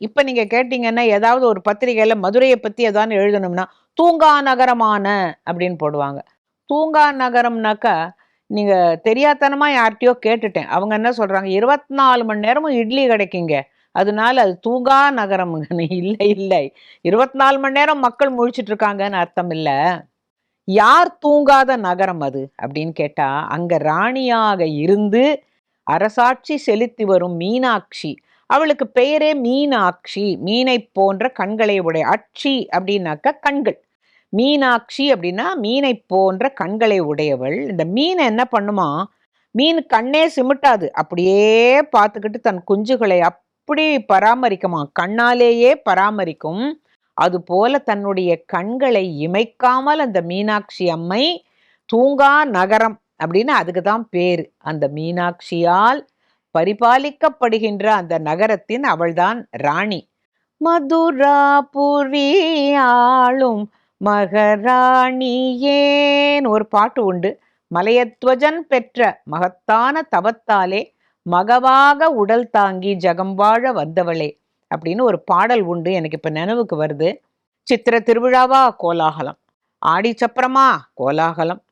இப்ப நீங்க கேட்டீங்கன்னா ஏதாவது ஒரு பத்திரிகையில மதுரையை பத்தி ஏதாவது எழுதணும்னா தூங்கா நகரமான அப்படின்னு போடுவாங்க. தூங்கா நகரம்னாக்கா நீங்க தெரியாதனமா யார்கிட்டயோ கேட்டுட்டேன். அவங்க என்ன சொல்றாங்க இருபத்தி நாலு மணி நேரமும் இட்லி கிடைக்குங்க. அதனால அது தூங்கா நகரம்ங்க இல்லை இல்லை. இருபத்தி நாலு மணி நேரம் மக்கள் முழிச்சிட்டு இருக்காங்கன்னு அர்த்தம் இல்லை. யார் தூங்காத நகரம் அது? அப்படின்னு கேட்டா அங்க ராணியாக இருந்து அரசாட்சி செலுத்தி வரும் மீனாட்சி. அவளுக்கு பெயரே மீனாட்சி மீனை போன்ற கண்களை உடைய அட்சி அப்படின்னாக்க கண்கள். மீனாட்சி அப்படின்னா மீனை போன்ற கண்களை உடையவள். இந்த மீனை என்ன பண்ணுமா? மீன் கண்ணே சிமிட்டாது. அப்படியே பார்த்துக்கிட்டு தன் குஞ்சுகளை அப்படி பராமரிக்குமா? கண்ணாலேயே பராமரிக்கும். அதுபோல தன்னுடைய கண்களை இமைக்காமல் அந்த மீனாட்சி அம்மை தூங்கா நகரம் அப்படின்னு அதுக்கு தான் பேர். அந்த மீனாட்சியால் பரிபாலிக்கப்படுகின்ற அந்த நகரத்தின் அவள்தான் ராணி. மதுராபுரி ஆளும் மகராணியேன். ஒரு பாட்டு உண்டு. மலையத்வஜன் பெற்ற மகத்தான தவத்தாலே மகவாக உடல் தாங்கி ஜகம்பாழ வந்தவளே அப்படின்னு ஒரு பாடல் உண்டு. எனக்கு இப்ப நினைவுக்கு வருது. சித்திர திருவிழாவா? கோலாகலம். ஆடி சப்பரமா? கோலாகலம்.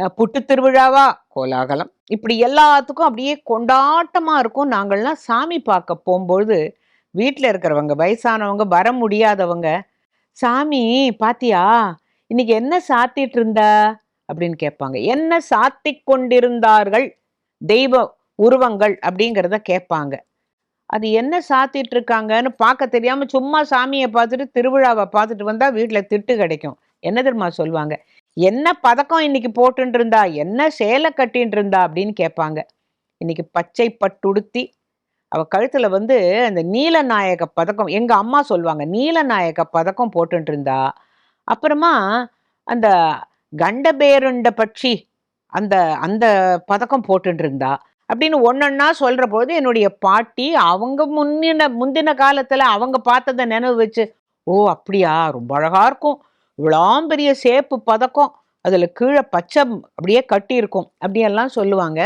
புட்டு திருவிழாவா? கோலாகலம். இப்படி எல்லாத்துக்கும் அப்படியே கொண்டாட்டமாக இருக்கும். நாங்கள்லாம் சாமி பார்க்க போகும்பொழுது வீட்டில் இருக்கிறவங்க வயசானவங்க வர முடியாதவங்க சாமி பாத்தியா? இன்னைக்கு என்ன சாத்திட்டு இருந்தா? அப்படின்னு கேட்பாங்க. என்ன சாத்தி கொண்டிருந்தார்கள் தெய்வ உருவங்கள்? அப்படிங்கிறத கேட்பாங்க. அது என்ன சாத்திட்டு இருக்காங்கன்னு பார்க்க தெரியாம சும்மா சாமியை பார்த்துட்டு திருவிழாவை பார்த்துட்டு வந்தா வீட்டில் திட்டு கிடைக்கும். என்ன தெரியுமா சொல்லுவாங்க? என்ன பதக்கம் இன்னைக்கு போட்டுட்டு இருந்தா என்ன சேலை கட்டின்னு இருந்தா அப்படின்னு கேட்பாங்க. இன்னைக்கு பச்சை பட்டுடுத்தி அவ கழுத்துல வந்து அந்த நீலநாயக பதக்கம் எங்க அம்மா சொல்லுவாங்க நீலநாயக பதக்கம் போட்டுட்டு இருந்தா அப்புறமா அந்த கண்டபேருண்ட பட்சி அந்த அந்த பதக்கம் போட்டுட்டு இருந்தா அப்படின்னு ஒன்னொன்னா சொல்ற போது என்னுடைய பாட்டி அவங்க முன்னின முந்தின காலத்துல அவங்க பார்த்ததை நினைவு வச்சு ஓ அப்படியா? ரொம்ப அழகா இருக்கும். இவ்வளோ பெரிய சேப்பு பதக்கம் அதில் கீழே பச்சை அப்படியே கட்டியிருக்கும் அப்படியெல்லாம் சொல்லுவாங்க.